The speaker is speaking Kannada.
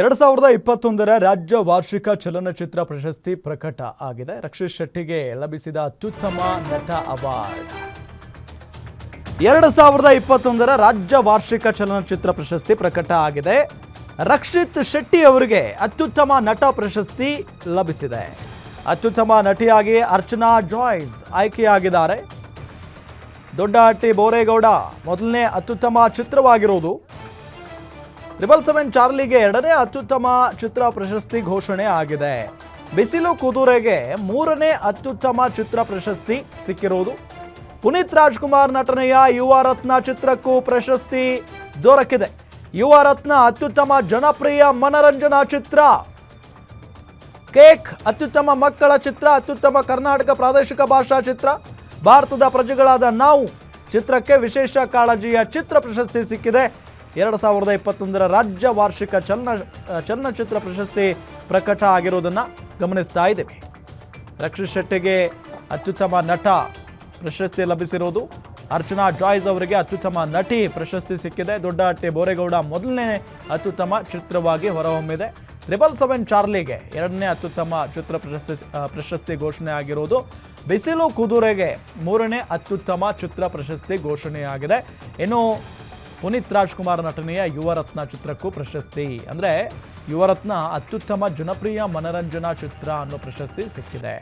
ಎರಡು ಸಾವಿರದ ಇಪ್ಪತ್ತೊಂದರ ರಾಜ್ಯ ವಾರ್ಷಿಕ ಚಲನಚಿತ್ರ ಪ್ರಶಸ್ತಿ ಪ್ರಕಟ ಆಗಿದೆ. ರಕ್ಷಿತ್ ಶೆಟ್ಟಿಗೆ ಲಭಿಸಿದ ಅತ್ಯುತ್ತಮ ನಟ ಅವಾರ್ಡ್. ಎರಡು ಸಾವಿರದ ಇಪ್ಪತ್ತೊಂದರ ರಾಜ್ಯ ವಾರ್ಷಿಕ ಚಲನಚಿತ್ರ ಪ್ರಶಸ್ತಿ ಪ್ರಕಟ ಆಗಿದೆ. ರಕ್ಷಿತ್ ಶೆಟ್ಟಿ ಅವರಿಗೆ ಅತ್ಯುತ್ತಮ ನಟ ಪ್ರಶಸ್ತಿ ಲಭಿಸಿದೆ. ಅತ್ಯುತ್ತಮ ನಟಿಯಾಗಿ ಅರ್ಚನಾ ಜಾಯ್ಸ್ ಆಯ್ಕೆಯಾಗಿದ್ದಾರೆ. ದೊಡ್ಡಹಟ್ಟಿ ಬೋರೇಗೌಡ ಮೊದಲನೇ ಅತ್ಯುತ್ತಮ ಚಿತ್ರವಾಗಿರುವುದು ತ್ರಿಬಲ್ ಸೆವೆನ್ ಚಾರ್ಲಿಗೆ ಎರಡನೇ ಅತ್ಯುತ್ತಮ ಚಿತ್ರ ಪ್ರಶಸ್ತಿ ಘೋಷಣೆ ಆಗಿದೆ. ಬಿಸಿಲು ಕುದುರೆಗೆ ಮೂರನೇ ಅತ್ಯುತ್ತಮ ಚಿತ್ರ ಪ್ರಶಸ್ತಿ ಸಿಕ್ಕಿರುವುದು ಪುನೀತ್ ರಾಜ್ಕುಮಾರ್ ನಟನೆಯ ಯುವ ರತ್ನ ಚಿತ್ರಕ್ಕೂ ಪ್ರಶಸ್ತಿ ದೊರಕಿದೆ. ಯುವ ರತ್ನ ಅತ್ಯುತ್ತಮ ಜನಪ್ರಿಯ ಮನರಂಜನಾ ಚಿತ್ರ. ಕೇಕ್ ಅತ್ಯುತ್ತಮ ಮಕ್ಕಳ ಚಿತ್ರ, ಅತ್ಯುತ್ತಮ ಕರ್ನಾಟಕ ಪ್ರಾದೇಶಿಕ ಭಾಷಾ ಚಿತ್ರ. ಭಾರತದ ಪ್ರಜೆಗಳಾದ ನಾವು ಚಿತ್ರಕ್ಕೆ ವಿಶೇಷ ಕಾಳಜಿಯ ಚಿತ್ರ ಪ್ರಶಸ್ತಿ ಸಿಕ್ಕಿದೆ. ಎರಡು ಸಾವಿರದ ಇಪ್ಪತ್ತೊಂದರ ರಾಜ್ಯ ವಾರ್ಷಿಕ ಚಲನ ಚಲನಚಿತ್ರ ಪ್ರಶಸ್ತಿ ಪ್ರಕಟ ಆಗಿರುವುದನ್ನು ಗಮನಿಸ್ತಾ ಇದ್ದೇವೆ. ರಕ್ಷಿತ್ ಶೆಟ್ಟಿಗೆ ಅತ್ಯುತ್ತಮ ನಟ ಪ್ರಶಸ್ತಿ ಲಭಿಸಿರುವುದು. ಅರ್ಚನಾ ಜಾಯ್ಸ್ ಅವರಿಗೆ ಅತ್ಯುತ್ತಮ ನಟಿ ಪ್ರಶಸ್ತಿ ಸಿಕ್ಕಿದೆ. ದೊಡ್ಡ ದೊಡ್ಡಹಟ್ಟಿ ಬೋರೇಗೌಡ ಮೊದಲನೇ ಅತ್ಯುತ್ತಮ ಚಿತ್ರವಾಗಿ ಹೊರಹೊಮ್ಮಿದೆ. ತ್ರಿಬಲ್ ಸೆವೆನ್ ಚಾರ್ಲಿಗೆ ಎರಡನೇ ಅತ್ಯುತ್ತಮ ಚಿತ್ರ ಪ್ರಶಸ್ತಿ ಪ್ರಶಸ್ತಿ ಘೋಷಣೆ ಆಗಿರುವುದು. ಬಿಸಿಲು ಕುದುರೆಗೆ ಮೂರನೇ ಅತ್ಯುತ್ತಮ ಚಿತ್ರ ಪ್ರಶಸ್ತಿ ಘೋಷಣೆಯಾಗಿದೆ. ಇನ್ನು ಪುನೀತ್ ರಾಜ್ಕುಮಾರ್ ನಟನೆಯ ಯುವರತ್ನ ಚಿತ್ರಕ್ಕೂ ಪ್ರಶಸ್ತಿ. ಅಂದರೆ ಯುವರತ್ನ ಅತ್ಯುತ್ತಮ, ಜನಪ್ರಿಯ ಮನರಂಜನಾ ಚಿತ್ರ ಅನ್ನೋ ಪ್ರಶಸ್ತಿ ಸಿಕ್ಕಿದೆ.